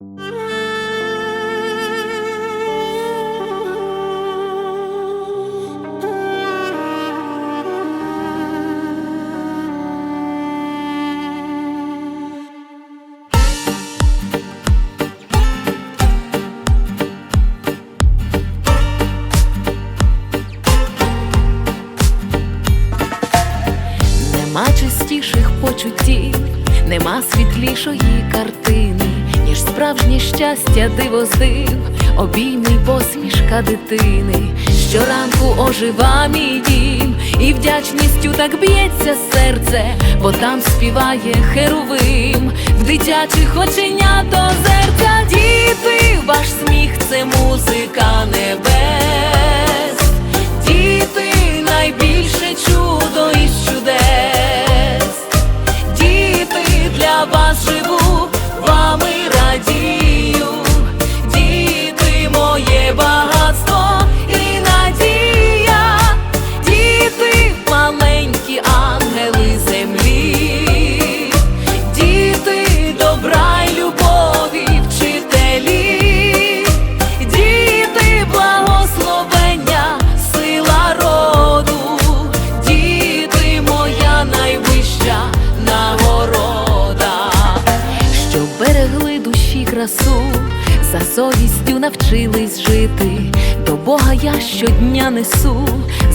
Нема чистіших почуттів, нема світлішої картини, ніж справжнє щастя диво з див, обійми й посмішка дитини. Щоранку ожива мій дім, і вдячністю так б'ється серце, бо там співає херовим, в дитячих оченят озерця діти, ваш сміх це музика небес. За совістю навчились жити. До Бога я щодня несу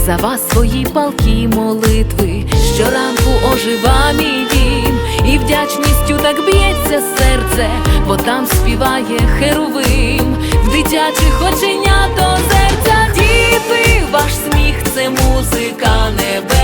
за вас свої палкі молитви. Щоранку ожива мій дім, і вдячністю так б'ється серце, бо там співає херовим, в дитячих оченят озерця діти, ваш сміх це музика небес.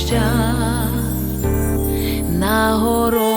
прощай на гору.